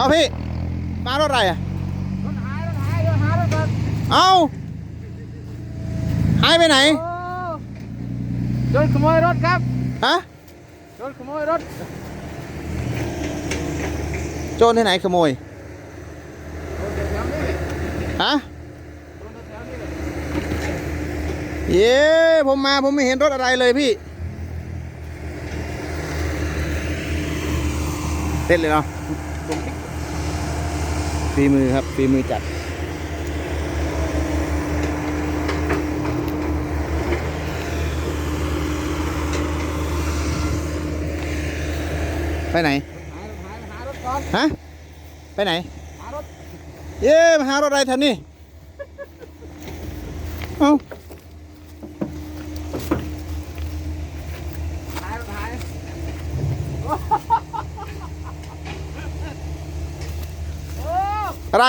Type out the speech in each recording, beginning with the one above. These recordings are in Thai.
เอาพี่มารถอะไรอะรถหายรถหายเดี๋ยวหารถก่อนเอาหายไปไหนโอ้โดนขโมยรถครับฮะโดนขโมยรถ โจรที่ไหนขโมยโดนแถวๆนี้เลยฮะโดนแถวๆนี้เลยเย้ผมมาผมไม่เห็นรถอะไรเลยพี่เต้นเลยเนาะ ฝีมือครับฝีมือจัดไปไหนหายรถหารถก่อนฮะ ไปไหนหารถเย้มาหารถอะไรแถวนี้เอ้าหายรถหายโอ้ อะไร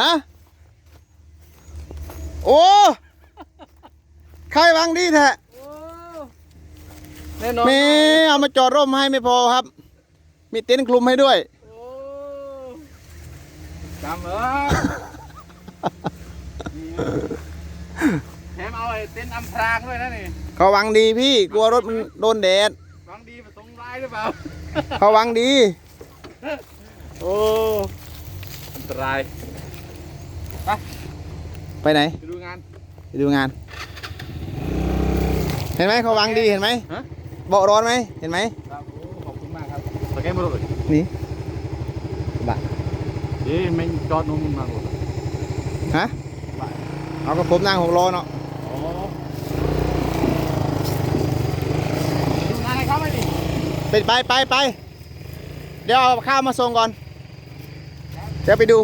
ฮะ โอ้ใครวางดีแท้โอ้แน่นอนเมเอามาจอดร่มให้ไม่พอครับ มีเต็นท์คลุมให้ด้วยโอ้จำเออแถมเอาไอ้เต็นท์อำพรางด้วยนะนี่เขาหวังดีพี่ กลัวรถมันโดนแดดหวังดีประสงค์ร้ายหรือเปล่าเขาหวังดี โอ้อันตรายไปไหน ไปดูงาน ไปดูงาน เห็นไหมเขาหวังดีเห็นไหมฮะ เบาะร้อนไหมเห็นไหมครับโอ้ขอบคุณมากครับสแกนมาเลยนี่บะเอ๊ะไม่จอดนุ่มมากเลยฮะเอากับผมนั่งหกล้อเนาะโอ้ดูงานให้เขาไหมดิ ไปไปไปไปเดี๋ยวเอาข้าวมาส่งก่อนเดี๋ยวไปดู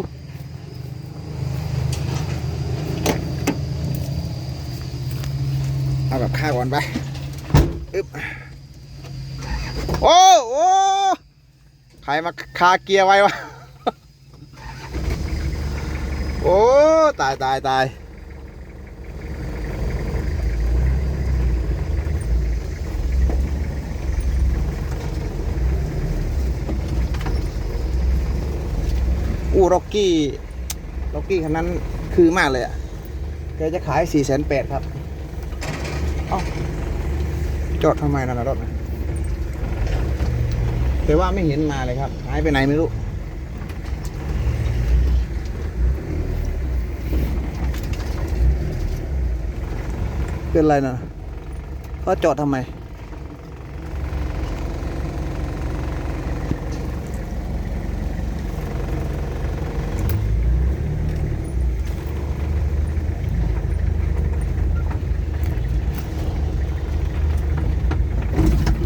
เอากับข้าวก่อนไปอึ๊บโอ้โอ้ใครมาคาเกียร์ไว้วะ โอ้ ตายตายตาย อู้ร็อกกี้ร็อกกี้คันนั้นคือมากเลยอะแกจะขายสี่แสนแปดครับ เอ้าจอดทำไมนะรถน่ะแต่ว่าไม่เห็นมาเลยครับ หายไปไหนไม่รู้ เป็นไรนะเขาจอดทำไม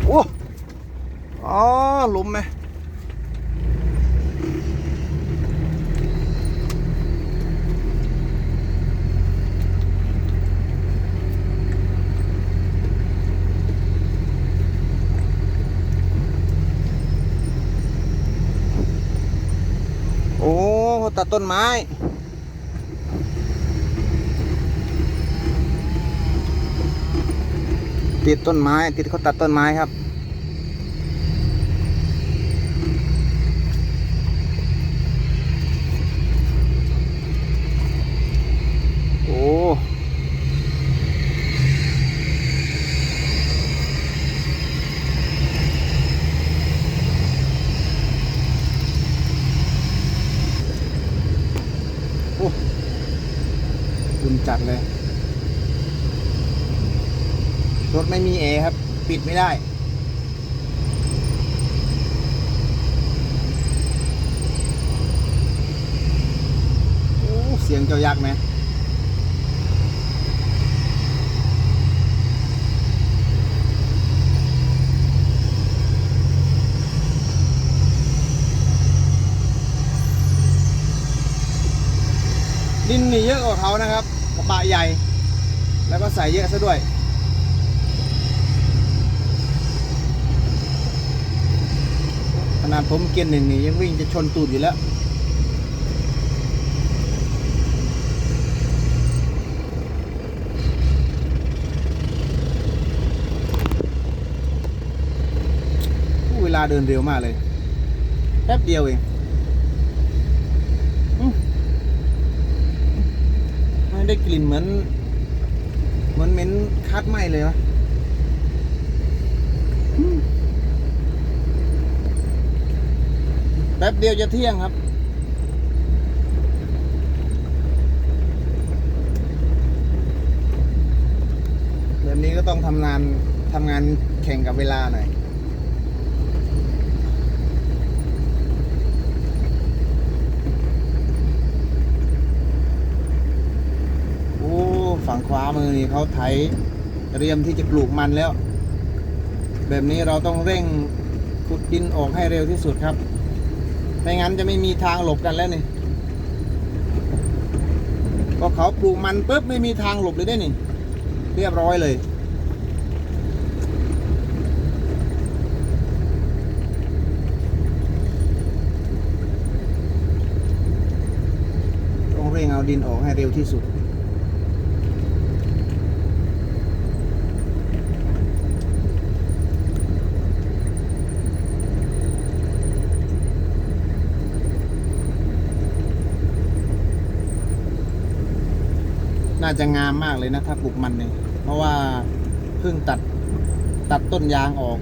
โอ้อ๋อห ลุมไหมโอ้ตัดต้นไม้ติดต้นไม้ ติดเขาตัดต้นไม้ครับ โอ้ โอ้ดุน จัดเลย รถไม่มีแอครับ ปิดไม่ได้ โอ้เสียงเจ้ายักษ์ไหมดินนี่เยอะกว่าเขานะครับ บะใหญ่ แล้วก็ใส่เยอะซะด้วย ขนาดผมเกียร์หนึ่งนี่ยังวิ่งจะชนตูดอยู่แล้วเวลาเดินเร็วมากเลยป๊บเดียวเองอืม ได้กลิ่นเหมือน เหมือนเหม็นคัดไหมเลยวะแป๊บเดียวจะเที่ยงครับ แบบนี้ก็ต้องทำงานทำงานแข่งกับเวลาหน่อย โอ้ ฝั่งขวามือนี่ เขาไถเตรียมที่จะปลูกมันแล้ว แบบนี้เราต้องเร่งขุดดินออกให้เร็วที่สุดครับ ไม่งั้นจะไม่มีทางหลบกันแล้วนี่พอเขาปลูกมันปุ๊บไม่มีทางหลบเลยได้นี่ เรียบร้อยเลยต้องเร่งเอาดินออกให้เร็วที่สุด น่าจะงามมากเลยนะถ้าปลูกมันเนี่ยเพราะว่าเพิ่งตัดตัดต้นยางออก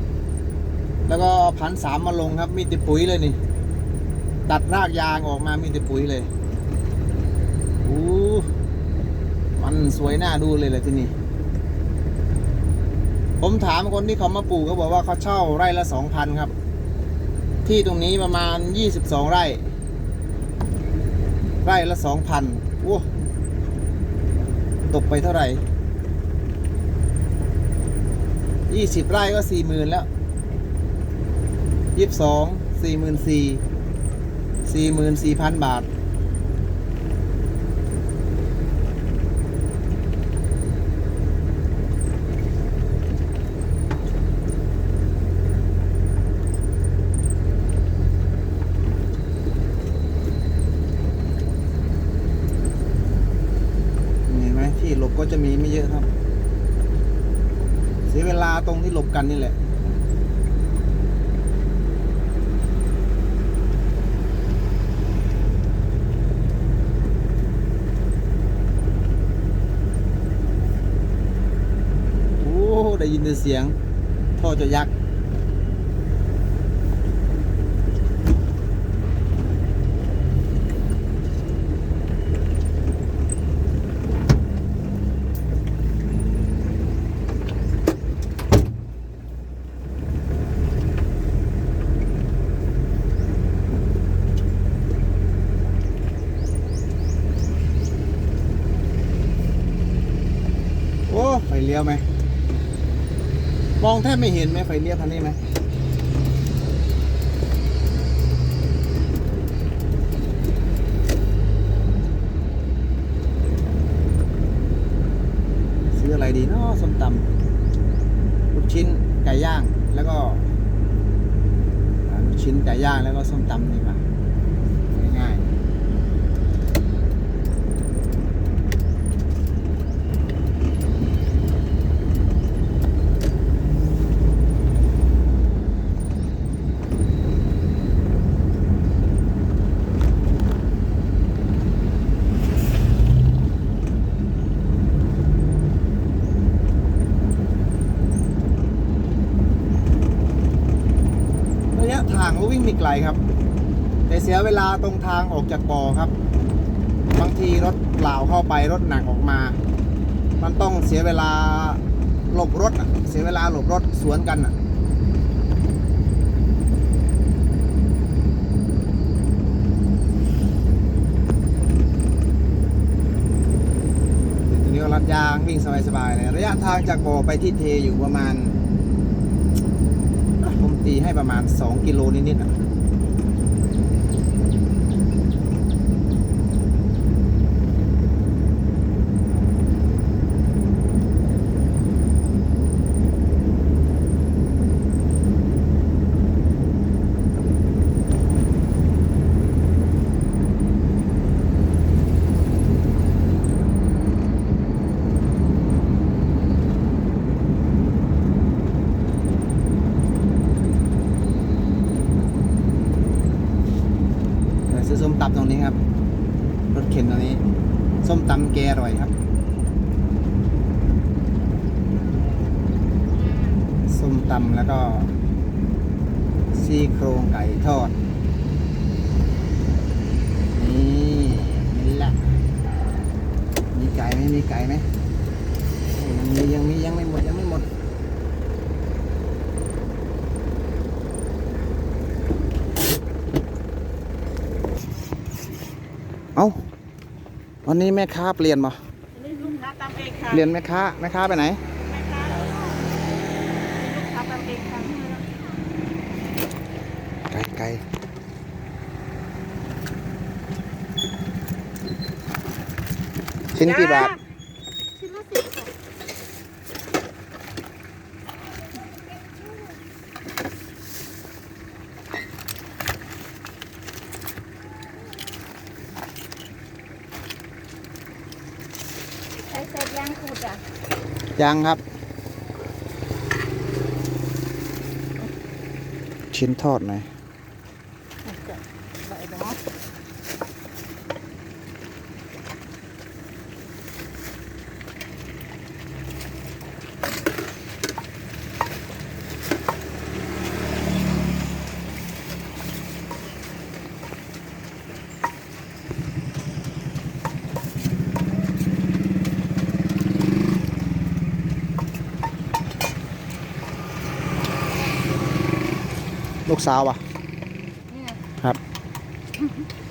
แล้วก็พันสามมาลงครับ มีแต่ปุ๋ยเลยนี่ ตัดรากยางออกมามีแต่ปุ๋ยเลยอู้มันสวยน่าดูเลยแหละที่นี่ผมถามคนที่เขามาปลูกเขาบอกว่าเขาเช่าไร่ละสองพันครับ ที่ตรงนี้ประมาณยี่สิบสองไร่ ไร่ละสองพันโอ้ ตกไปเท่าไหร่ ยี่สิบไร่ก็สี่หมื่นแล้วยี่สิบสองสี่หมื่นสี่สี่หมื่นสี่พันบาท เห็นไหมที่หลบก็จะมีไม่เยอะครับ เสียเวลา ตรงที่หลบกันนี่แหละโอ้ได้ยินแต่เสียงท่อจะยักษ์ ลี้ยวไหม มองแทบไม่เห็นไหมไฟเลี้ยวคันนี้ไหมซื้ออะไรดีเนาะส้มตำลูกชิ้นไก่ย่างแล้วก็ลูกชิ้นไก่ย่างแล้วก็ส้มตำดีกว่าง่ายๆ ระยะทางก็วิ่ง ไม่ไกลครับ แต่เสียเวลาตรงทางออกจากบ่อครับ บางทีรถเปล่าเข้าไปรถหนักออกมา มันต้องเสียเวลาหลบรถเสียเวลาหลบรถสวนกันอะทีนี้ก็รัดยางวิ่งสบายๆเลยระยะทางจากบ่อไปที่เทอยู่ประมาณ ผมตีให้ประมาณ 2 กิโลนิดๆนะ ตำแล้วก็ซี่โครงไก่ทอด นี่นี่แหละมีไก่ไหมมีไก่ไหมยังมียังมียังไม่หมดยังไม่หมดเอ้าวันนี้แม่ค้าเปลี่ยนมานี่ลูกค้าตามเองค่ะเปลี่ยนแม่ค้าแม่ค้าไปไหน แม่ค้าแล้วก็ลูกค้าตามเองค่ะ ไก่ไก่ ชิ้นกี่บาท ชิ้นละสิบค่ะใช้เศษยางขูดอะยังครับ ชิ้นทอดหน่อย กสาวอะเนี่ยครับ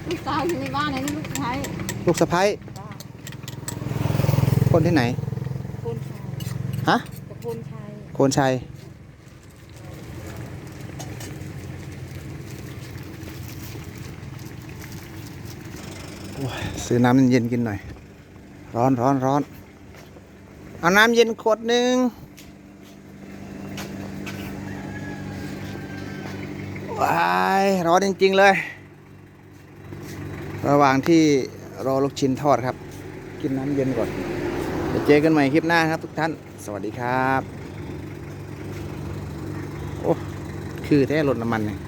ลูกสาวอยู่ในบ้านนะนี่ลูกชายลูกสะพ้ยคนที่ไหนโคนชายฮะตะโคนชายโคนชัย โอ้ยซื้อน้ำเย็นๆกินหน่อย ร้อนร้อนร้อน เอาน้ำเย็นขวดหนึ่ง ว้ายร้อนจริง ๆ เลย ระหว่างที่รอลูกชิ้นทอดครับ กินน้ำเย็นก่อนเดี๋ยวเจอกันใหม่คลิปหน้าครับทุกท่าน สวัสดีครับ โอ้ คือแท้รถน้ำมันเนี่ย